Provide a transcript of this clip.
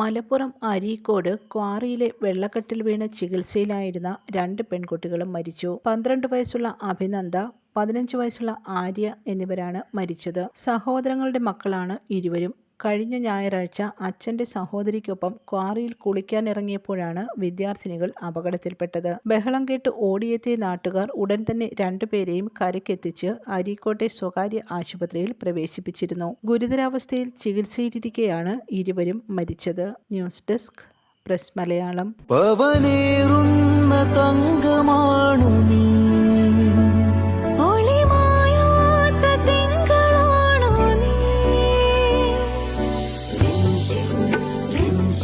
മലപ്പുറം അരീക്കോട് ക്വാറിയിലെ വെള്ളക്കെട്ടിൽ വീണ് ചികിത്സയിലായിരുന്ന രണ്ട് പെൺകുട്ടികളും മരിച്ചു. പന്ത്രണ്ട് വയസ്സുള്ള അഭിനന്ദ പതിനഞ്ച് വയസ്സുള്ള ആര്യ എന്നിവരാണ് മരിച്ചത്. സഹോദരങ്ങളുടെ മക്കളാണ് ഇരുവരും. കഴിഞ്ഞ ഞായറാഴ്ച അച്ഛന്റെ സഹോദരിക്കൊപ്പം ക്വാറിയിൽ കുളിക്കാനിറങ്ങിയപ്പോഴാണ് വിദ്യാർത്ഥിനികൾ അപകടത്തിൽപ്പെട്ടത്. ബഹളം കേട്ട് ഓടിയെത്തിയ നാട്ടുകാർ ഉടൻ തന്നെ രണ്ടുപേരെയും കരക്കെത്തിച്ച് അരീക്കോട്ടെ സ്വകാര്യ ആശുപത്രിയിൽ പ്രവേശിപ്പിച്ചിരുന്നു. ഗുരുതരാവസ്ഥയിൽ ചികിത്സയിലിരിക്കെയാണ് ഇരുവരും മരിച്ചത്. News desk press Malayalam.